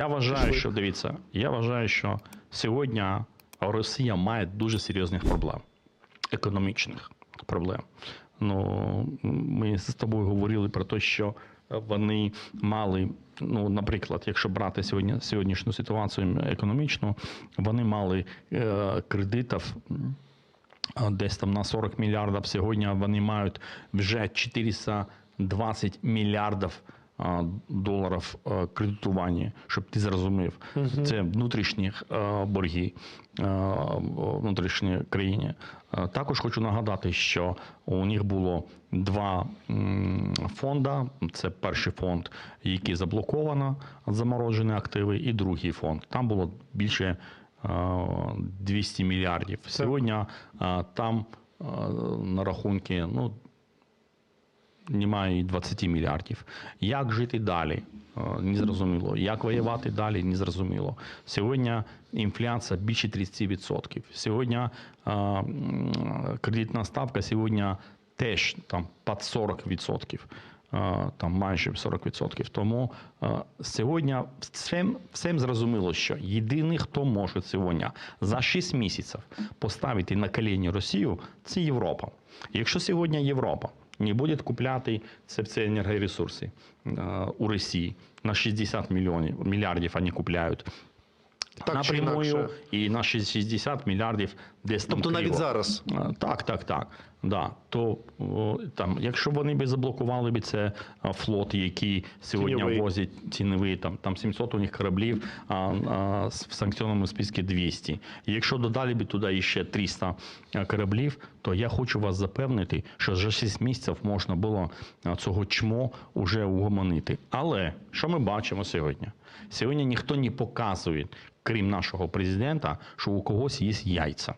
Я вважаю, що дивіться, я вважаю, що сьогодні Росія має дуже серйозних проблем, економічних проблем. Ну, ми з тобою говорили про те, що вони мали, ну, наприклад, якщо брати сьогодні сьогоднішню ситуацію економічну, вони мали е, кредитів десь там на 40 мільярдів. Сьогодні вони мають вже 420 мільярдів доларів кредитування, щоб ти зрозумів. Це внутрішні борги а, внутрішньої країни. Також хочу нагадати, що у них було два м, фонда. Це перший фонд, який заблоковано, заморожені активи, і другий фонд. Там було більше 200 мільярдів. Сьогодні там на рахунки ну, немає і 20 мільярдів. Як жити далі? А, Незрозуміло. Як воювати далі? Незрозуміло. Сьогодні інфляція більше 30%. Сьогодні а, кредитна ставка сьогодні теж там під 40%. Там майже 40%. Тому сьогодні всім, всім зрозуміло, що єдиний, хто може сьогодні за 6 місяців поставити на коліні Росію, це Європа. Якщо сьогодні Європа не будет купляти це, це енергоресурси е, у Росії на 60 мільйонів мільярдів вони купляють. Так напрямую і на 60 мільярдів десь Тобто навіть зараз. Так, так, так. Да. То там, якщо вони би заблокували би це флот, який сьогодні Тіньовий. возить ціновий, там, там 700 у них кораблів, а, а в санкціонному списку 200. І якщо додали би туди ще 300 кораблів, то я хочу вас запевнити, що за 6 місяців можна було цього чмо уже угомонити. Але що ми бачимо сьогодні? Сьогодні ніхто не показує, крім нашого президента, що у когось є яйця.